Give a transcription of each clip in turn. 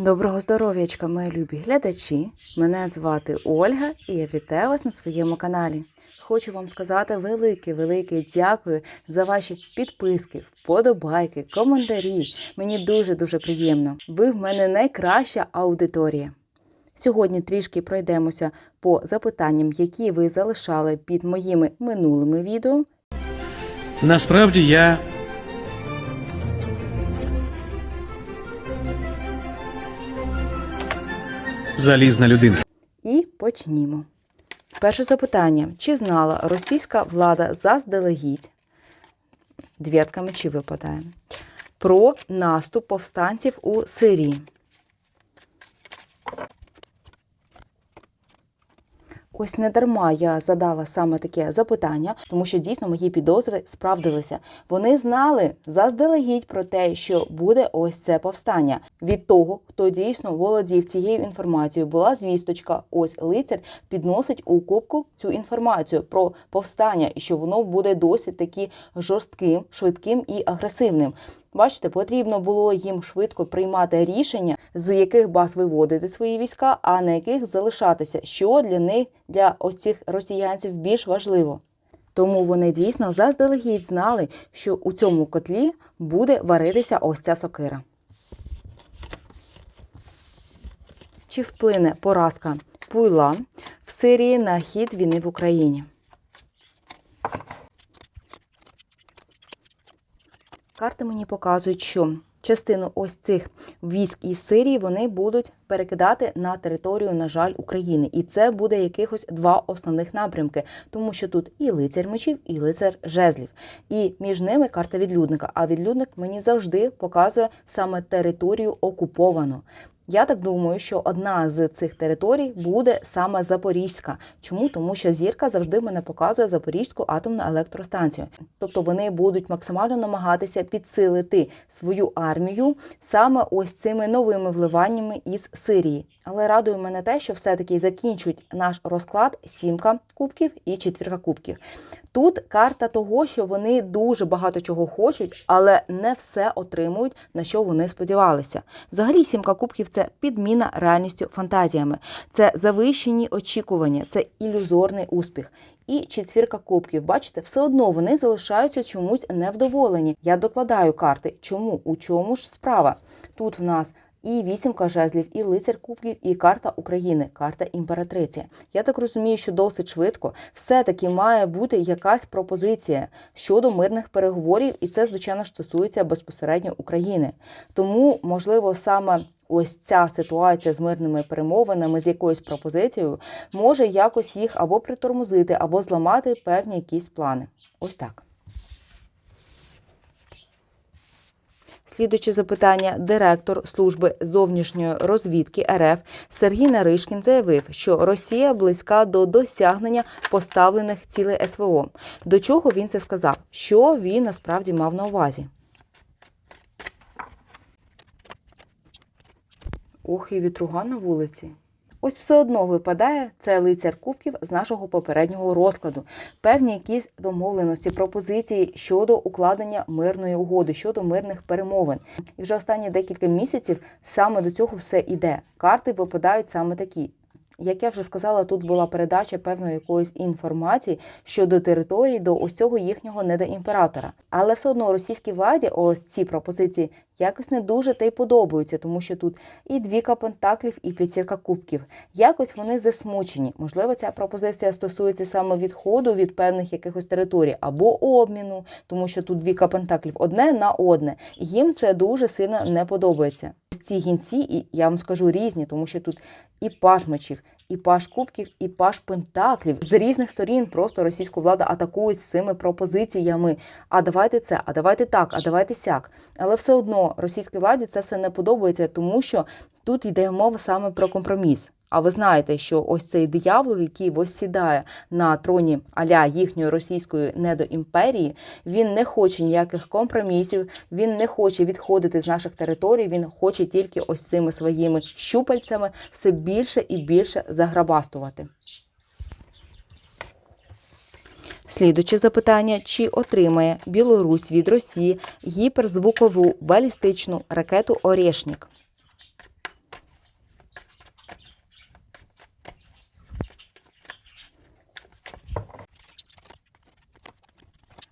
Доброго здоров'ячка, мої любі глядачі. Мене звати Ольга і я вітаю вас на своєму каналі. Хочу вам сказати велике, велике дякую за ваші підписки, вподобайки, коментарі. Мені дуже дуже приємно. Ви в мене найкраща аудиторія. Сьогодні трішки пройдемося по запитанням, які ви залишали під моїми минулими відео. Насправді я залізна людина. І почнімо. Перше запитання: чи знала російська влада заздалегідь, двірка мечі випадає, про наступ повстанців у Сирії? Ось не дарма я задала саме таке запитання, тому що дійсно мої підозри справдилися. Вони знали заздалегідь про те, що буде ось це повстання. Від того, хто дійсно володів цією інформацією, була звісточка. Ось лицар підносить у кубку цю інформацію про повстання, і що воно буде досить таки жорстким, швидким і агресивним. Бачите, потрібно було їм швидко приймати рішення, з яких баз виводити свої війська, а на яких залишатися, що для них, для ось цих росіянців більш важливо. Тому вони дійсно заздалегідь знали, що у цьому котлі буде варитися ось ця сокира. Чи вплине поразка Пуйла в Сирії на хід війни в Україні? Карти мені показують, що частину ось цих військ із Сирії вони будуть перекидати на територію, на жаль, України. І це буде якихось два основних напрямки, тому що тут і лицар мечів, і лицар жезлів. І між ними карта відлюдника. А відлюдник мені завжди показує саме територію окуповану. Я так думаю, що одна з цих територій буде саме Запорізька. Чому? Тому що зірка завжди мене показує Запорізьку атомну електростанцію. Тобто вони будуть максимально намагатися підсилити свою армію саме ось цими новими вливаннями із Сирії. Але радує мене те, що все-таки закінчують наш розклад сімка кубків і четвірка кубків. Тут карта того, що вони дуже багато чого хочуть, але не все отримують, на що вони сподівалися. Взагалі, сімка кубків це підміна реальністю фантазіями, це завищені очікування, це ілюзорний успіх. І четвірка кубків, бачите, все одно вони залишаються чомусь невдоволені. Я докладаю карти. Чому? У чому ж справа? Тут в нас і вісімка жезлів, і лицар кубків, і карта України, карта імператриці. Я так розумію, що досить швидко все-таки має бути якась пропозиція щодо мирних переговорів, і це, звичайно, стосується безпосередньо України. Тому, можливо, саме. Ось ця ситуація з мирними перемовинами, з якоюсь пропозицією, може якось їх або притормозити, або зламати певні якісь плани. Ось так. Слідуюче запитання, директор служби зовнішньої розвідки РФ Сергій Наришкін заявив, що Росія близька до досягнення поставлених цілей СВО. До чого він це сказав? Що він насправді мав на увазі? Ох, і вітруга на вулиці. Ось все одно випадає це лицар кубків з нашого попереднього розкладу. Певні якісь домовленості, пропозиції щодо укладення мирної угоди, щодо мирних перемовин. І вже останні декілька місяців саме до цього все іде. Карти випадають саме такі. Як я вже сказала, тут була передача певної якоїсь інформації щодо території до ось цього їхнього недоімператора. Але все одно російській владі ось ці пропозиції якось не дуже та й подобаються, тому що тут і двіка пентаклів, і п'ятірка кубків. Якось вони засмучені. Можливо, ця пропозиція стосується саме відходу від певних якихось територій або обміну, тому що тут двіка пентаклів одне на одне. Їм це дуже сильно не подобається. Ці гінці, і я вам скажу різні, тому що тут і паш мечів, і паш кубків, і паш пентаклів з різних сторін просто російську владу атакують цими пропозиціями. А давайте це, а давайте так, а давайте сяк. Але все одно російській владі це все не подобається, тому що тут йде мова саме про компроміс. А ви знаєте, що ось цей диявол, який восідає на троні аля їхньої російської недоімперії, він не хоче ніяких компромісів, він не хоче відходити з наших територій. Він хоче тільки ось цими своїми щупальцями все більше і більше заграбастувати. Слідуче запитання: чи отримає Білорусь від Росії гіперзвукову балістичну ракету Орєшнік?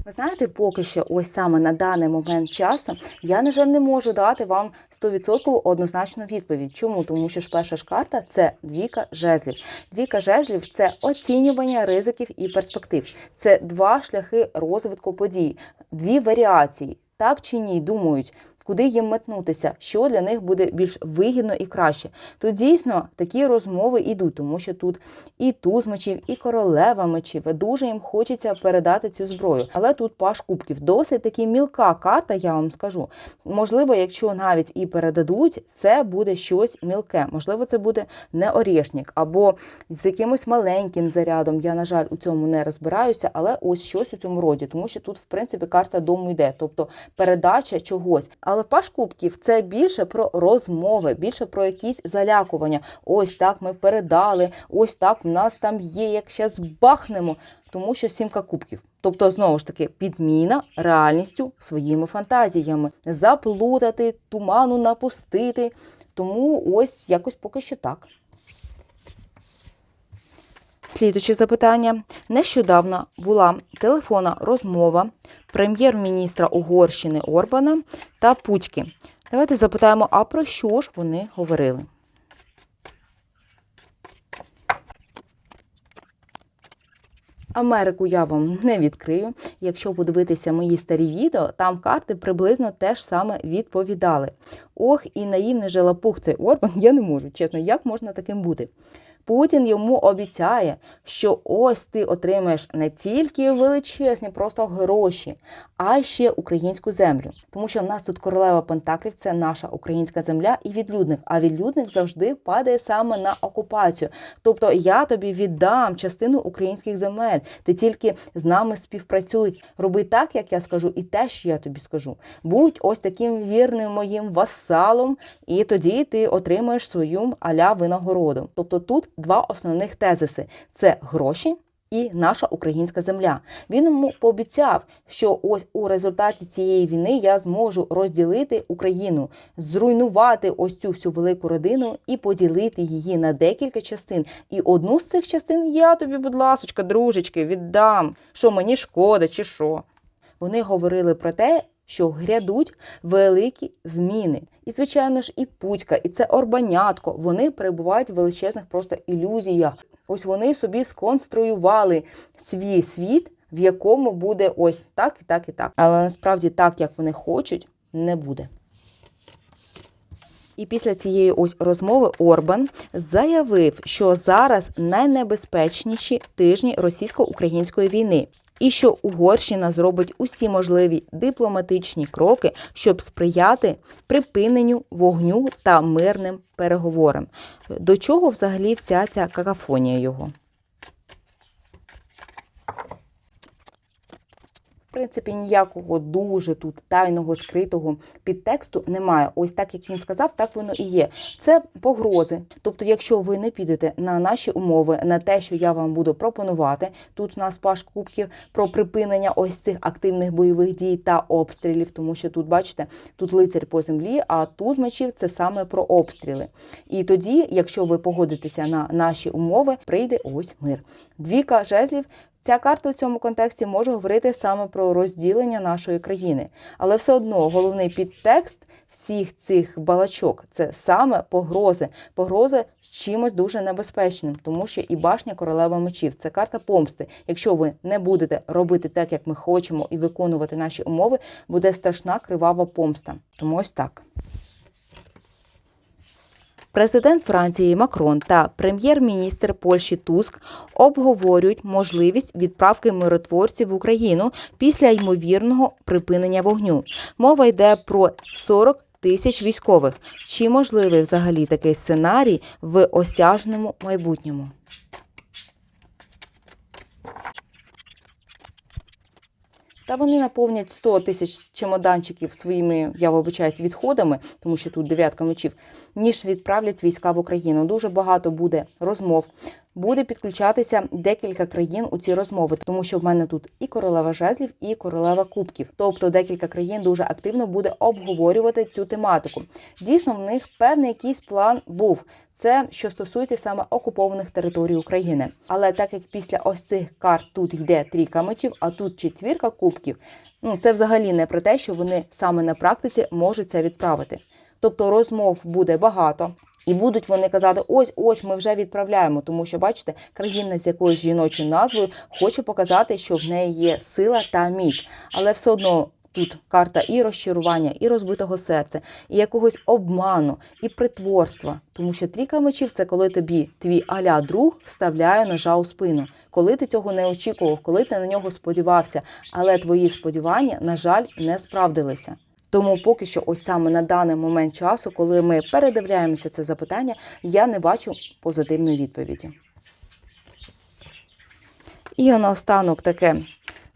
Ви знаєте, поки що, ось саме на даний момент часу, я, на жаль, не можу дати вам 100% однозначну відповідь. Чому? Тому що ж перша ж карта це двійка жезлів. Двійка жезлів це оцінювання ризиків і перспектив. Це два шляхи розвитку подій, дві варіації. Так чи ні, думають, куди їм метнутися, що для них буде більш вигідно і краще. Тут дійсно такі розмови йдуть, тому що тут і туз мечів, і королева мечів. Дуже їм хочеться передати цю зброю. Але тут паш кубків. Досить таки мілка карта, я вам скажу. Можливо, якщо навіть і передадуть, це буде щось мілке. Можливо, це буде не орішник або з якимось маленьким зарядом. Я, на жаль, у цьому не розбираюся, але ось щось у цьому роді, тому що тут, в принципі, карта дому йде, тобто передача чогось. Але паш кубків це більше про розмови, більше про якісь залякування. Ось так ми передали, ось так в нас там є, як ще бахнемо. Тому що сімка кубків. Тобто, знову ж таки, підміна реальністю своїми фантазіями, заплутати, туману напустити. Тому ось якось поки що так. Слідуюче запитання. Нещодавно була телефонна розмова прем'єр-міністра Угорщини Орбана та Путьки. Давайте запитаємо, а про що ж вони говорили? Америку я вам не відкрию. Якщо подивитися мої старі відео, там карти приблизно теж саме відповідали. Ох, і наївний желапух цей Орбан, я не можу, чесно, як можна таким бути? Путін йому обіцяє, що ось ти отримаєш не тільки величезні просто гроші, а ще українську землю. Тому що в нас тут королева Пентаклів це наша українська земля і відлюдник. А відлюдник завжди падає саме на окупацію. Тобто я тобі віддам частину українських земель. Ти тільки з нами співпрацюй. Роби так, як я скажу, і те, що я тобі скажу. Будь ось таким вірним моїм васалом, і тоді ти отримаєш свою аля винагороду. Тобто тут два основних тезиси: це гроші. І наша українська земля. Він йому пообіцяв, що ось у результаті цієї війни я зможу розділити Україну, зруйнувати ось цю всю велику родину і поділити її на декілька частин. І одну з цих частин я тобі, будь ласочка, дружечки, віддам. Що мені шкода, чи що. Вони говорили про те, що грядуть великі зміни. І, звичайно ж, і Путька, і це Орбанятко. Вони перебувають в величезних просто ілюзіях. Ось вони собі сконструювали свій світ, в якому буде ось так і так і так. Але насправді так, як вони хочуть, не буде. І після цієї ось розмови Орбан заявив, що зараз найнебезпечніші тижні російсько-української війни. І що Угорщина зробить усі можливі дипломатичні кроки, щоб сприяти припиненню вогню та мирним переговорам. До чого взагалі вся ця какафонія його? Принципі, ніякого дуже тут тайного скритого підтексту немає. Ось так як він сказав, так воно і є. Це погрози. Тобто, якщо ви не підете на наші умови, на те, що я вам буду пропонувати, тут у нас паш кубків про припинення ось цих активних бойових дій та обстрілів, тому що тут, бачите, тут лицар по землі, а туз мечів це саме про обстріли. І тоді, якщо ви погодитеся на наші умови, прийде ось мир. Двіка жезлів. Ця карта в цьому контексті може говорити саме про розділення нашої країни, але все одно головний підтекст всіх цих балачок це саме погрози, погрози чимось дуже небезпечним, тому що і башня королева мечів це карта помсти. Якщо ви не будете робити так, як ми хочемо, і виконувати наші умови, буде страшна кривава помста. Тому ось так. Президент Франції Макрон та прем'єр-міністр Польщі Туск обговорюють можливість відправки миротворців в Україну після ймовірного припинення вогню. Мова йде про 40 тисяч військових. Чи можливий взагалі такий сценарій в осяжному майбутньому? Та вони наповнять 100 тисяч чемоданчиків своїми, я вибачаюсь, відходами, тому що тут дев'ятка мечів, ніж відправлять війська в Україну. Дуже багато буде розмов, буде підключатися декілька країн у ці розмови, тому що в мене тут і королева жезлів, і королева кубків. Тобто декілька країн дуже активно буде обговорювати цю тематику. Дійсно, в них певний якийсь план був. Це що стосується саме окупованих територій України. Але так як після ось цих карт тут йде трійка мечів, а тут четвірка кубків, ну це взагалі не про те, що вони саме на практиці можуть це відправити. Тобто розмов буде багато. І будуть вони казати: ось ось ми вже відправляємо, тому що бачите, країна з якоюсь жіночою назвою хоче показати, що в неї є сила та міць, але все одно. Тут карта і розчарування, і розбитого серця, і якогось обману, і притворства. Тому що трійка мечів це коли тобі твій аля друг вставляє ножа у спину, коли ти цього не очікував, коли ти на нього сподівався, але твої сподівання, на жаль, не справдилися. Тому поки що, ось саме на даний момент часу, коли ми передивляємося це запитання, я не бачу позитивної відповіді. І наостанок таке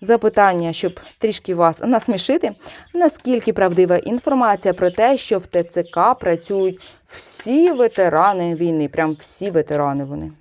запитання, щоб трішки вас насмішити. Наскільки правдива інформація про те, що в ТЦК працюють всі ветерани війни, прям всі ветерани вони.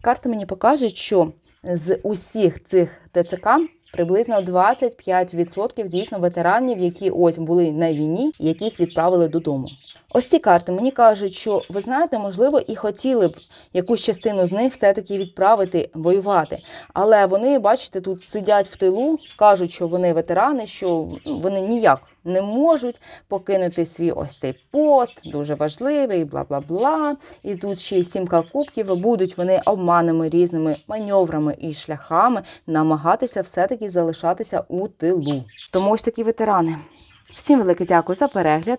Карти мені покажуть, що з усіх цих ТЦК приблизно 25% дійсно ветеранів, які ось були на війні, яких відправили додому. Ось ці карти мені кажуть, що ви знаєте, можливо, і хотіли б якусь частину з них все-таки відправити воювати. Але вони, бачите, тут сидять в тилу, кажуть, що вони ветерани, що ну, вони ніяк не можуть покинути свій ось цей пост, дуже важливий, бла бла бла. І тут ще й сімка кубків. Будуть вони обманами різними маневрами і шляхами намагатися все-таки залишатися у тилу. Тому ось такі ветерани. Всім велике дякую за перегляд.